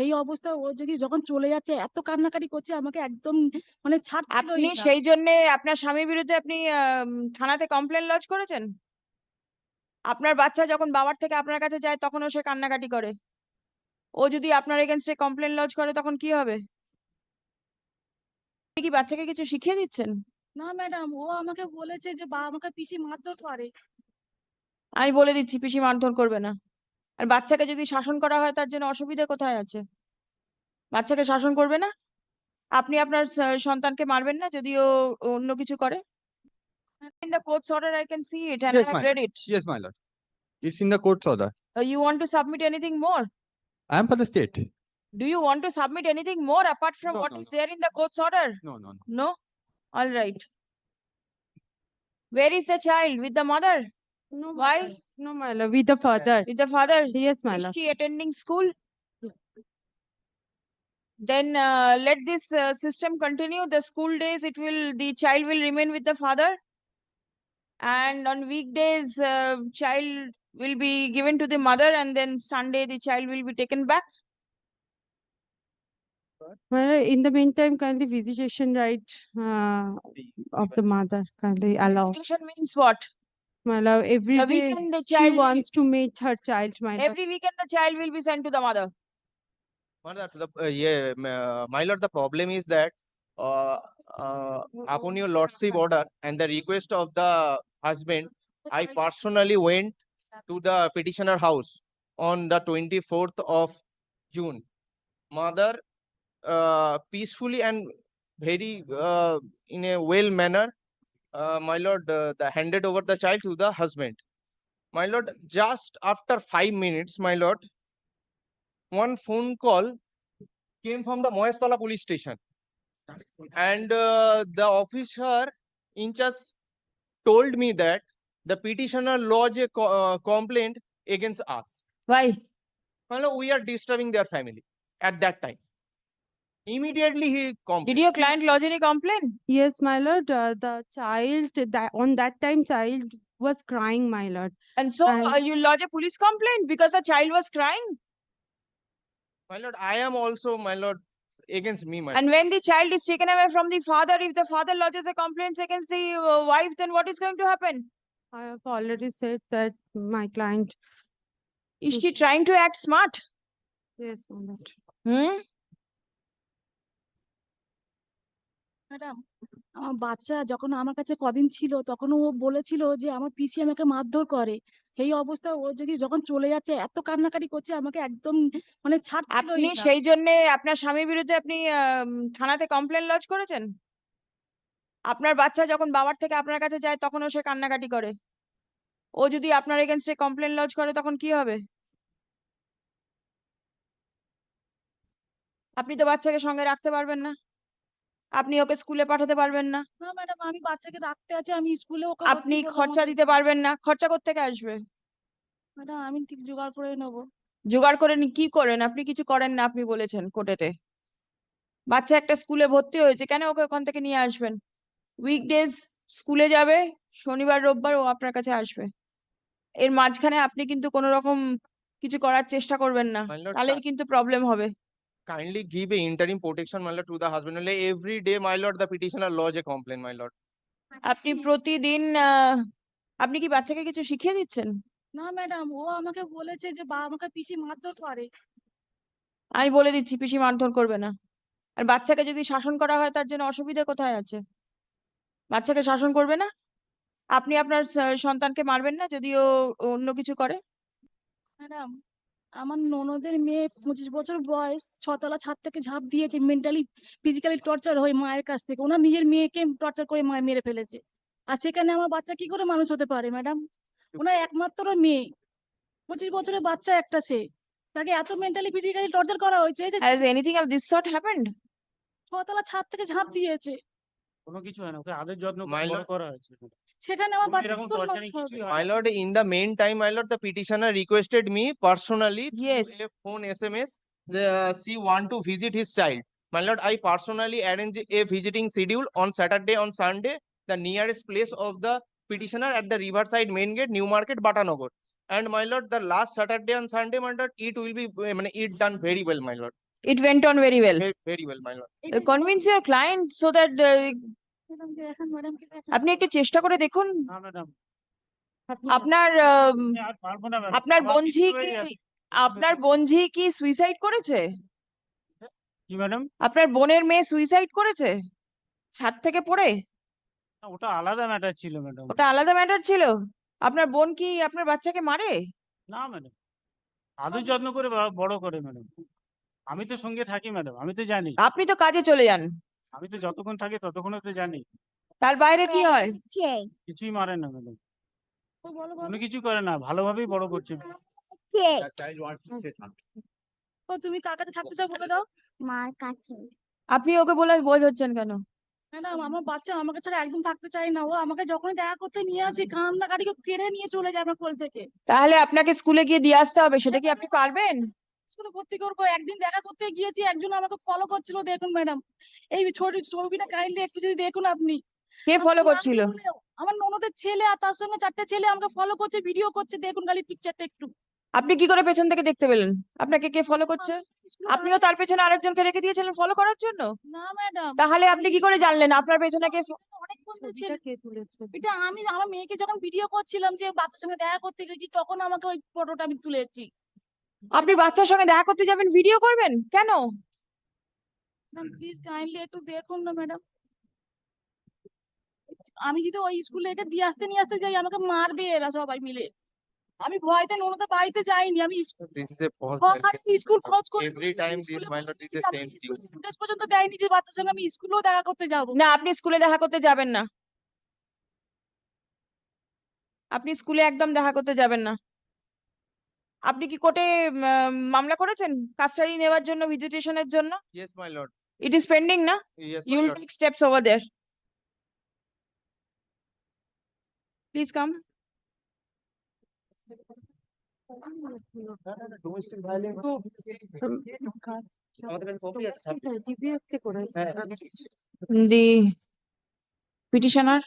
সেই অবস্থা ও যদি যখন চলে যাচ্ছে এত কান্নাকাটি করছে আমাকে একদম মানে ছাড় আপনি সেই জন্য আপনার স্বামীর বিরুদ্ধে আপনি থানাতে কমপ্লেন লজ করেছেন? আপনার বাচ্চা যখন বাবার থেকে আপনার কাছে যায় তখনও সে কান্নাকাটি করে। ও যদি আপনার এগেনস্টে কমপ্লেন লজ করে তখন কি হবে? আপনি কি বাচ্চাকে কিছু শিখিয়ে দিচ্ছেন? না ম্যাডাম ও আমাকে বলেছে যে বা আমাকে পিসি মারধর করে। আমি বলে দিচ্ছি পিসি মারধর করবে না। আর বাচ্চাকে যদি শাসন করা হয় তার জন্য অসুবিধা কোথায় আছে বাচ্চাকে শাসন করবে না আপনি আপনার সন্তানকে মারবেন না যদি ও অন্য কিছু করে in the court's order I can see it and yes, I have read it. Yes, my lord. It's in the court's order. Uh, You want to submit anything more? I am for the state. Do you want to submit anything more apart from No, what no, is no. there in the court's order? No, no, no. No? All right. Where is the child? With the mother? No, Why? No, my lord, with the father. With the father? Yes, my Is she attending school? Then uh, let this uh, system continue. The school days, it will, the child will remain with the father. And on weekdays, uh, child will be given to the mother and then Sunday, the child will be taken back. Lord, in the meantime, kindly visitation right uh, of the mother kindly allow. Visitation means what? My lord, every The day weekend, the she child, will- wants to meet her child, my lord. every weekend, the child will be sent to the mother. Mother, the, uh, yeah, m- uh, my lord, the problem is that uh, uh, upon your lordship order and the request of the husband, I personally went to the petitioner house on the twenty-fourth of June. Mother uh, peacefully and very uh, in a well manner, uh, my lord, uh, the handed over the child to the husband. My lord, just after five minutes, my lord, one phone call came from the Moestala police station. And uh, the officer in charge told me that the petitioner lodged a co- uh, complaint against us. Why? Well, we are disturbing their family at that time. Immediately he Did your client lodge any complaint? Yes, my lord, uh, the child that on that time child was crying, my lord. And so And- uh, you lodge a police complaint because the child was crying? My lord, I am also, my lord, against me, my lord. And when the child is taken away from the father, if the father lodges a complaint against the uh, wife, then what is going to happen? I have already said that my client, Is she trying to act smart? yes, my lord. Hmm? Madam আমার বাচ্চা যখন আমার কাছে কদিন ছিল তখন ও বলেছিল যে আমার পিসি আমাকে মারধর করে। সেই অবস্থায় ও যদি যখন চলে যাচ্ছে এত কান্নাকাটি করছে আমাকে একদম মানে ছাড়ছিলই আপনি। সেই জন্য আপনার স্বামীর বিরুদ্ধে আপনি থানাতে কমপ্লেন লজ করেছেন? আপনার বাচ্চা যখন বাবার থেকে আপনার কাছে যায় তখনও সে কান্নাকাটি করে। ও যদি আপনার এগেনস্টে কমপ্লেন লজ করে তখন কি হবে? আপনি তো বাচ্চাকে সঙ্গে রাখতে পারবেন না। আপনি ওকে স্কুলে পাঠাতে পারবেন না। না ম্যাডাম আমি বাচ্চাকে রাখতে আছে আমি স্কুলে ওকে আপনি খরচা দিতে পারবেন না। খরচা কোত্থেকে আসবে? ম্যাডাম আমি ঠিক জোগাড় করে নেব। জোগাড় করে কি করেন? আপনি কিছু করেন না আপনি বলেছেন কোর্টেতে। বাচ্চা একটা স্কুলে ভর্তি হয়েছে কেন ওকে ওখান থেকে নিয়ে আসবেন? উইকডেজ স্কুলে যাবে শনিবার রোববার ও আপনার কাছে আসবে। এর মাঝখানে আপনি কিন্তু কোনো রকম কিছু করার চেষ্টা করবেন না। তাহলেই কিন্তু প্রবলেম হবে। Kindly give a interim protection, my lord, to the husband. Only. Every day, my lord, the petitioner lodge a complaint, my lord. আপনি প্রতিদিন আহ, আপনি কি বাচ্চাকে কিছু শিখিয়ে দিচ্ছেন? না ম্যাডাম ও আমাকে বলেছে যে বা আমাকে পিসি মারধর করে। আমি বলে দিচ্ছি পিসি মারধর করবে না। আর বাচ্চাকে যদি শাসন করা হয় তার জন্য অসুবিধা কোথায় আছে? বাচ্চাকে শাসন করবে না? আপনি আপনার সন্তানকে মারবেন না যদি ও অন্য কিছু করে? ম্যাডাম আমার ননদের মেয়ে পঁচিশ বছর বয়স ছতলা ছাদ থেকে ঝাঁপ দিয়েছে মেন্টালি ফিজিক্যালি টর্চার হয়ে মায়ের কাছ থেকে। ওনার নিজের মেয়েকে টর্চার করে মায়ের মেরে ফেলেছে। আর সেখানে আমার বাচ্চা কি করে মানুষ হতে পারে ম্যাডাম ওনার একমাত্র মেয়ে। পঁচিশ বছরের বাচ্চা একটা সে। তাকে এত মেন্টালি ফিজিক্যালি টর্চার করা হয়েছে যে has anything of this sort happened ছতলা ছাদ থেকে ঝাঁপ দিয়েছে। কোনো কিছু হয় না ওকে আদর যত্ন করে হয়েছে। কিছুই হয় My lord, in the meantime, my lord, the petitioner requested me personally through a phone SMS, the, she want to visit his child. My lord, I personally arrange a visiting schedule on Saturday, on Sunday, the nearest place of the petitioner at the Riverside Main Gate, New Market, Batanagar. And my lord, the last Saturday and Sunday, my lord, it will be, I mean, it done very well, my lord. It went on very well. Very, very well, my lord. Uh, Convince your client so that uh, আপনি একটু চেষ্টা করে দেখুন। আপনার আপনার বোনঝি কি আপনার বোনঝি কি সুইসাইড করেছে? কি ম্যাডাম আপনার বোনের মেয়ে সুইসাইড করেছে? ছাদ থেকে পড়ে? ওটা আলাদা ম্যাটার ছিল ম্যাডাম ওটা আলাদা ম্যাটার ছিল? আপনার বোন কি আপনার বাচ্চাকে মারে? না ম্যাডাম আদর যত্ন করে বড় করে ম্যাডাম আমি তো সঙ্গে থাকি ম্যাডাম আমি তো জানি। আপনি তো কাজে চলে যান। আমি তো যতক্ষণ থাকি ততক্ষণ তো জানি। তার বাইরে কি হয়? কিছুই মারে না ম্যাডাম। কোনো কিছু করে না ভালোভাবেই বড় করছে। ও তুমি কার কাছে থাকতে চাও বলে দাও? মার কাছে। আপনি ওকে বলে বোঝাচ্ছেন কেন? ম্যাডাম আমার বাচ্চা আমাকে ছাড়া একদম থাকতে চায় না। ও আমাকে যখনই দেখা করতে নিয়ে আসি কান্না কাটিকে কেড়ে নিয়ে চলে যায় আমার কোল থেকে। তাহলে আপনাকে স্কুলে গিয়ে দিয়ে আসতে হবে সেটা কি আপনি পারবেন? স্কুলে ভর্তি করব একদিন দেখা করতে গিয়েছি একজন আমাকে ফলো করছিল দেখুন ম্যাডাম এই ছোট ছবিটা কাইন্ডলি একটু যদি দেখুন আপনি। কে ফলো করছিল? আমার ননদের ছেলে আর তার সঙ্গে চারটে ছেলে আমাকে ফলো করছে ভিডিও করছে দেখুন খালি পিকচারটা একটু। আপনি কি করে পেছন থেকে দেখতে পেলেন? আপনাকে কে ফলো করছে? আপনিও তার পেছনে আরেকজনকে রেখে দিয়েছিলেন ফলো করার জন্য? না ম্যাডাম তাহলে আপনি কি করে জানলেন? আপনার পেছনে কে ফো- অনেক বন্ধু ছেলে ছবিটা কে তুলেছে? এটা আমি আমার মেয়েকে যখন ভিডিও করছিলাম যে বাচ্চার সঙ্গে দেখা করতে গেছি তখন আমাকে ওই ফটোটা আমি তুলেছি। আপনি বাচ্চার সঙ্গে দেখা করতে যাবেন ভিডিও করবেন? কেন? প্লিজ কাইন্ডলি একটু দেখুন না ম্যাডাম আমি যদি ওই স্কুলে একে দিয়ে আসতে নিয়ে আসতে যাই আমাকে মারবে এরা সবাই মিলে। আমি ভয়তে ননদের বাড়িতে যাইনি আমি স্কুল খোঁজ করে. ফুটেজ পর্যন্ত দেয়নি যে বাচ্চার সঙ্গে আমি স্কুলেও দেখা করতে যাব। না আপনি স্কুলে দেখা করতে যাবেন না। আপনি স্কুলে একদম দেখা করতে যাবেন না। আপনি কি কোর্টে মামলা করেছেন? কাস্টাডি নেওয়ার জন্য ভিজিটেশনের জন্য? Yes, my lord. It is pending না? You will take steps over there please come আমাদের কাছে copy আছে, করেছে? petitioner,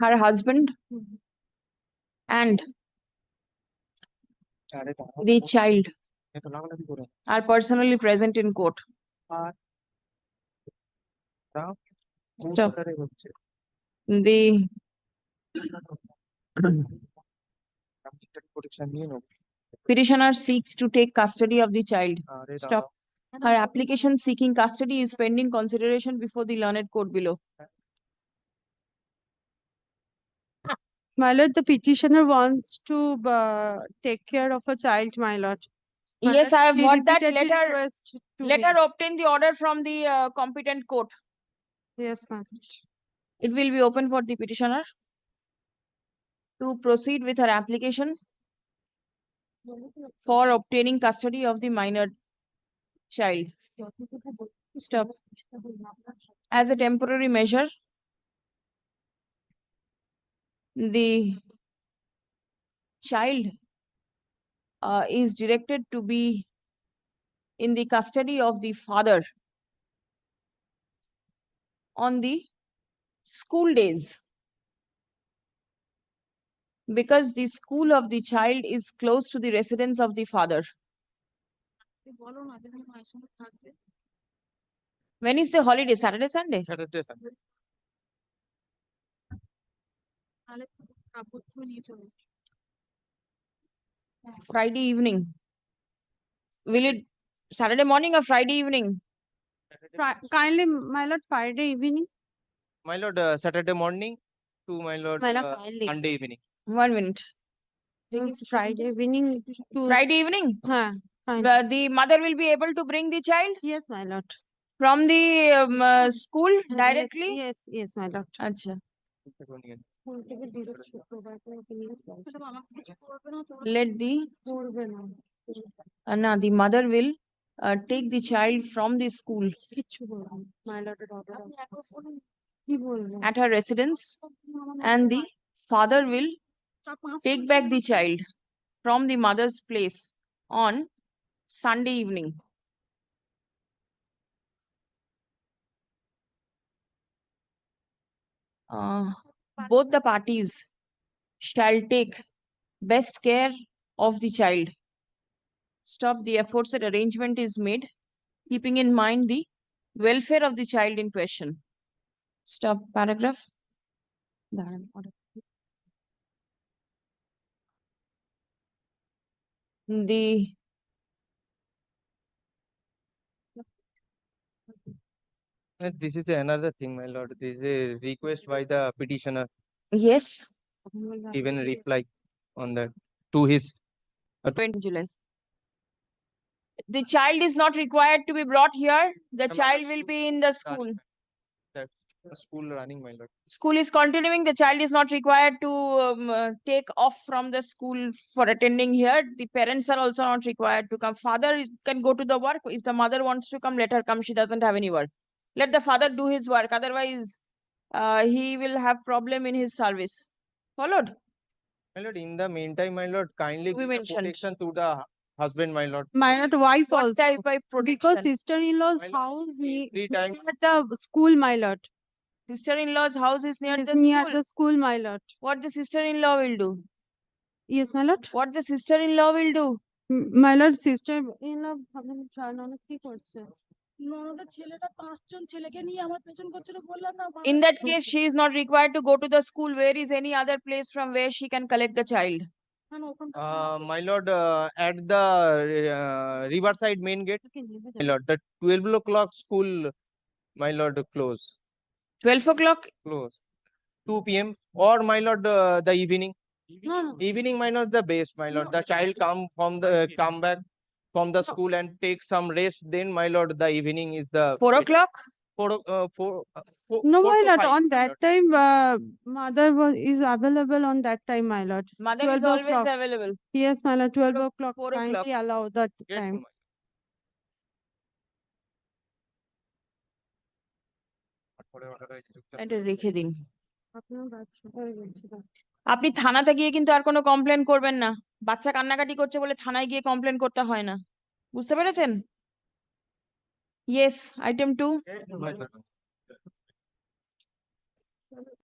her husband, and আরে দাঁড়াও, the child are personally present in court. Stop. The petitioner seeks to take custody of the child. Stop. Her application seeking custody is pending consideration before the learned court below. My lord, the petitioner wants to uh, take care of a child, my lord. My Yes, lord, I have she got that repeatedly letter. request to Let him. her obtain the order from the uh, competent court. Yes, my lord. It will be open for the petitioner to proceed with her application for obtaining custody of the minor child. Stop. As a temporary measure, the child uh, is directed to be in the custody of the father on the school days because the school of the child is close to the residence of the father. When is the holiday? Saturday, Sunday? Saturday, Sunday. তাহলে কাপড় চোপড় নিয়ে চলে এসো। Friday evening? Will it Saturday morning or Friday evening? Fri- Kindly, my lord, Friday evening, My lord, uh, Saturday morning to my lord, my lord, uh, kindly. Sunday evening. One minute. Uh, Friday evening to. Friday evening? Huh, fine. The, the mother will be able to bring the child Yes, my lord. from the um, uh, school Yes, directly? Yes, yes, my lord. Acha. Madam আমাকে কিছু করবে না তো Let the, করবে না, uh, na, the mother will uh, take the child from the school কিচ্ছু বলবে না, my lord এর order আপনি আছে। একবার বলুন, কি বলবো? at her residence আমার and the father will চার পাঁচ take বছর back the আমার child from the mother's place on Sunday evening. Uh, both the parties shall take best care of the child. Stop the efforts that arrangement is made, keeping in mind the welfare of the child in question. Stop paragraph. The Uh, This is another thing, my lord. This is a request by the petitioner, yes, even reply on that to his, July. The child is not required to be brought here. The child will be in the school. that the school running, my lord. School is continuing. The child is not required to um, uh, take off from the school for attending here. The parents are also not required to come. Father is- can go to the work. If the mother wants to come, let her come. She doesn't have any work Let the father do his work. Otherwise, uh, he will have problem in his service. Followed? My lord, in the meantime, my lord, kindly We give the mentioned. protection to the hu- husband, my lord. My lord, wife What also. type of Because protection? sister-in-law's My lord, house ne- Three is times, at the school, my lord. Sister-in-law's house is near Is the near school. the school, my lord. What the sister-in-law will do? Yes, my lord. What the sister-in-law will do? M- My lord, sister-in-law ভাবলাম যা- ননদ কি করছে? ননদের ছেলেটা পাঁচজন ছেলেকে নিয়ে আমার পেছন করছিল বললাম না In বাবা that কি case, করছে? she is not required to go to the school. Where is any other place from where she can collect the child? না, না, ওখানকার uh, কোনো- my lord, uh, at the uh, riverside main gate, my lord, the twelve o'clock school, my lord, close, Twelve o'clock? close. Two PM or my lord, uh, the evening, No, no. evening, my lord, the best, my lord. The child come from the, come back from the school and take some rest, then my lord, the evening is the. Four best. o'clock? Four, o- uh, four. uh, four- No, four my to lord, five, on my that lord. time, uh, mother was, is available on that time, my lord. Mother is 12 always o'clock. available. Yes, my lord, twelve Four o- o'clock, four kindly o'clock. allow that Grateful, time. my- এটা রেখে দিন। আপনার বাচ্চা হয়ে গেছে না। আপনি থানাতে গিয়ে কিন্তু আর কোনো কমপ্লেন করবেন না। বাচ্চা কান্নাকাটি করছে বলে থানায় গিয়ে কমপ্লেন করতে হয় না। বুঝতে পেরেছেন? Yes item lord.